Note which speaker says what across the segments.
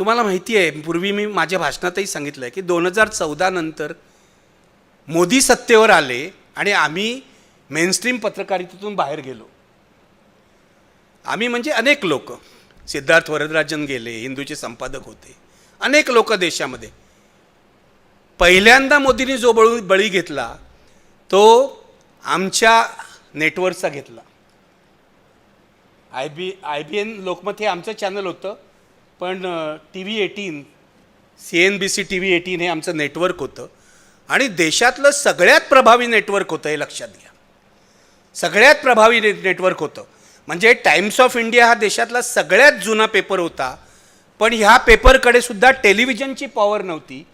Speaker 1: तुम्हाला माहिती आहे पूर्वी मी माझ्या भाषणातही सांगितलं आहे की दोन हजार चौदा नंतर मोदी सत्तेवर आले आणि आम्ही मेनस्ट्रीम पत्रकारितेतून बाहेर गेलो. आम्ही म्हणजे अनेक लोक सिद्धार्थ वरदराजन गेले हिंदूचे संपादक होते अनेक लोक देशामध्ये. पहिल्यांदा मोदींनी जो बळू बळी घेतला तो आमच्या नेटवर्कचा घेतला. I B I B N Lokmat हे आमचं चॅनल होतं. पण T V eighteen C N B C T V eighteen हे आमचं नेटवर्क होतं. आणि देशातलं सगळ्यात प्रभावी नेटवर्क होतं हे लक्षात घ्या. सगळ्यात प्रभावी ने नेटवर्क होतं. म्हणजे टाइम्स ऑफ इंडिया हा देशातला सगळ्यात जुना पेपर होता. पण ह्या पेपरकडे सुद्धा टेलिव्हिजनची पॉवर नव्हती.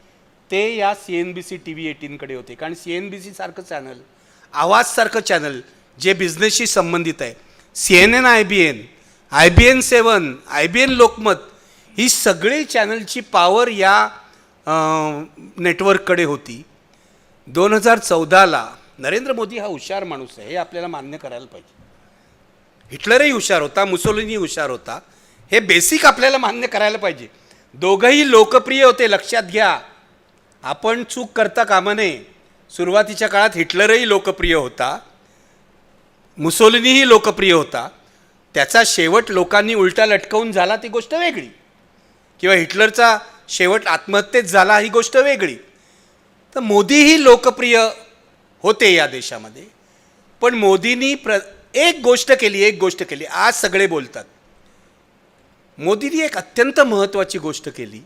Speaker 1: ते या C N B C T V एटीनकडे होते. कारण सी एन बी सीसारखं चॅनल आवाजसारखं चॅनल जे बिझनेसशी संबंधित आहे. C N N I B N I B N seven I B N Lokmat ही सगळी चॅनलची पॉवर या नेटवर्ककडे होती. दोन हजार चौदाला नरेंद्र मोदी हा हुशार माणूस आहे हे आपल्याला मान्य करायला पाहिजे. हिटलरही हुशार होता मुसोलिनी हुशार होता हे बेसिक आपल्याला मान्य करायला पाहिजे. दोघंही लोकप्रिय होते लक्षात घ्या. आपण चूक करता कामा नये. सुरुवातीच्या काळात हिटलरही लोकप्रिय होता. मुसोलिनीही लोकप्रिय होता. त्याचा शेवट लोकांनी उलटा लटकवून झाला ती गोष्ट वेगळी. किंवा हिटलरचा शेवट आत्महत्येत झाला ही गोष्ट वेगळी. तर मोदीही लोकप्रिय होते या देशामध्ये. पण मोदींनी प्र एक गोष्ट केली एक गोष्ट केली. आज सगळे बोलतात. मोदींनी एक अत्यंत महत्त्वाची गोष्ट केली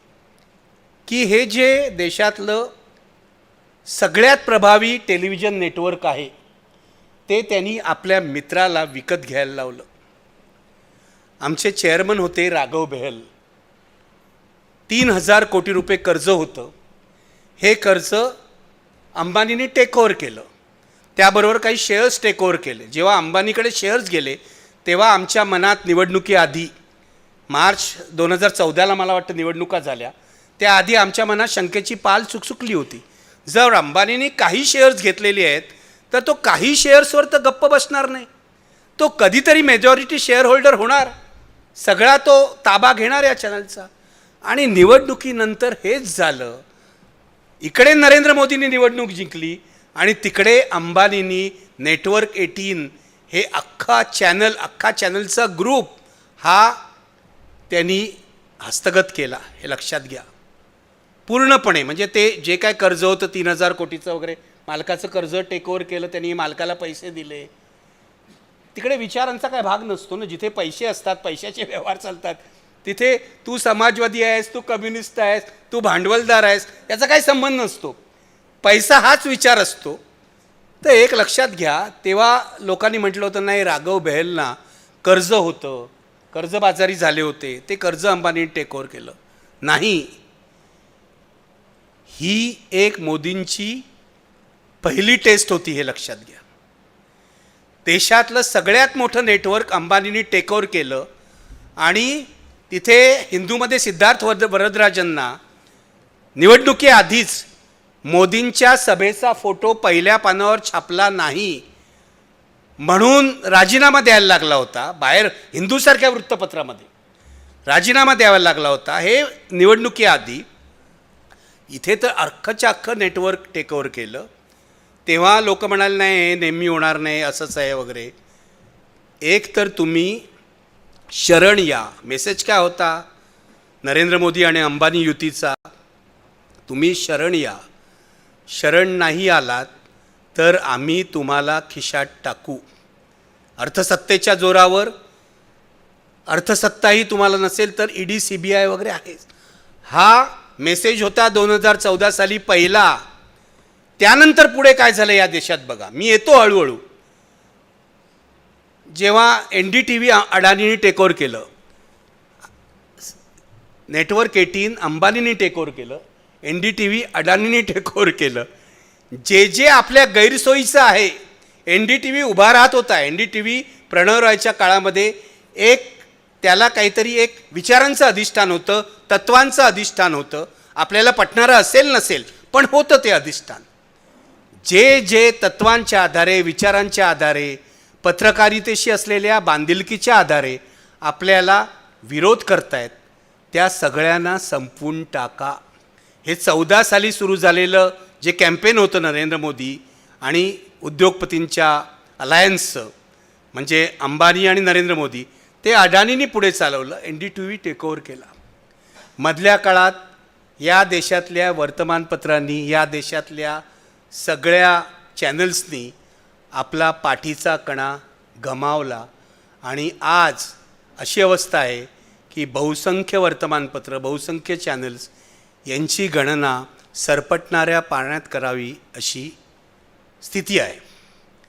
Speaker 1: की हे जे देशातलं सगळ्यात प्रभावी टेलिव्हिजन नेटवर्क आहे ते त्यांनी आपल्या मित्राला विकत घ्यायला लावलं. आमचे चेअरमन होते राघव बेहल. तीन हजार कोटी रुपये कर्ज होतं. हे कर्ज अंबानीने टेक ओव्हर केलं. त्याबरोबर काही शेअर्स टेक ओव्हर केले. जेव्हा अंबानीकडे शेअर्स गेले तेव्हा आमच्या मनात निवडणुकीआधी मार्च दोन हजार चौदाला मला वाटतं निवडणुका झाल्या. त्याआधी आमच्या मनात शंकेची पाल चुकचुकली होती. जर अंबानीने काही शेअर्स घेतलेले आहेत तर तो काही शेअर्सवर तर गप्प बसणार नाही. तो कधीतरी मेजॉरिटी शेअर होल्डर होणार. सगळा तो ताबा घेणार या चॅनलचा आणि निवडणुकीनंतर हेच झालं. इकडे नरेंद्र मोदींनी निवडणूक जिंकली आणि तिकडे अंबानींनी नेटवर्क एटीन हे अख्खा चॅनल अख्खा चॅनलचा ग्रुप हा त्यांनी हस्तगत केला हे लक्षात घ्या. पूर्णपणे म्हणजे ते जे काय कर्ज होतं तीन हजार कोटीचं वगैरे मालकाचं कर्ज टेकओवर केलं त्यांनी मालकाला पैसे दिले. तिकडे विचारांचा काय भाग नसतो ना जिथे पैसे असतात पैशाचे व्यवहार चालतात. तिथे तू समाजवादी आहेस तू कम्युनिस्ट आहेस तू भांडवलदार आहेस याचा काही संबंध नसतो. पैसा हाच विचार असतो. तर एक लक्षात घ्या तेव्हा लोकांनी म्हटलं होतं नाही राघव बेहलना कर्ज होतं. कर्जबाजारी झाले होते. ते कर्ज अंबानी टेक ओव्हर केलं. नाही. ही एक मोदींची पहिली टेस्ट होती हे लक्षात घ्या. देशातलं सगळ्यात मोठं नेटवर्क अंबानींनी टेक ओव्हर केलं आणि तिथे हिंदूमध्ये सिद्धार्थ वरद वरदराजांना निवडणुकीआधीच मोदींच्या सभेचा फोटो पहिल्या पानावर छापला नाही म्हणून राजीनामा द्यायला लागला होता. बाहेर हिंदूसारख्या वृत्तपत्रामध्ये राजीनामा द्यावा लागला होता. हे निवडणुकीआधी इथे तर अख्खच्या अख्खं नेटवर्क टेकओवर केलं. तेव्हा लोक म्हणाले नाही हे नेहमी होणार नाही असंच आहे वगैरे. एक तर तुम्ही शरण या. मेसेज काय होता? नरेंद्र मोदी आणि अंबानी युतीचा तुम्ही शरण या. शरण नाही आलात तर आम्ही तुम्हाला खिशात टाकू. अर्थसत्तेच्या जोरावर अर्थसत्ताही तुम्हाला नसेल तर ईडी सी बी आय वगैरे आहेच. हा मेसेज होता दोन हजार चौदा साली पहिला. त्यानंतर पुढे काय झालं या देशात बघा. मी येतो हळूहळू. जेव्हा एन डी टी व्ही अडाणीने टेक केलं नेटवर्क एटीन अंबानीने टेक केलं एन डी टी व्ही अडाणीने टेक केलं. जे जे आपल्या गैरसोयीचं आहे एन डी टी व्ही उभा राहत होता. एन डी टी व्ही प्रणवरायच्या काळामध्ये एक त्याला काहीतरी एक विचारांचं अधिष्ठान होतं तत्वांचं अधिष्ठान होतं. आपल्याला पटणारं असेल नसेल पण होतं ते अधिष्ठान. जे जे तत्वांच्या आधारे विचारांच्या आधारे पत्रकारितेशी असलेल्या बांधिलकीच्या आधारे आपल्याला विरोध करतायत. त्या सगळ्यांना संपवून टाका. हे चौदा साली सुरू झालेलं जे कॅम्पेन होतं नरेंद्र मोदी आणि उद्योगपतींच्या अलायन्सचं म्हणजे अंबानी आणि नरेंद्र मोदी ते अडाणींनी पुढे चालवलं N D T V takeover केला. मधल्या काळात या देशातल्या वर्तमानपत्रांनी या देशातल्या सगळ्या चॅनल्सनी आपला पाठीचा कणा गमावला आणि आज अशी अवस्था आहे की बहुसंख्य वर्तमानपत्र बहुसंख्य चॅनल्स यांची गणना सरपटणाऱ्या पाण्यात करावी अशी स्थिती आहे.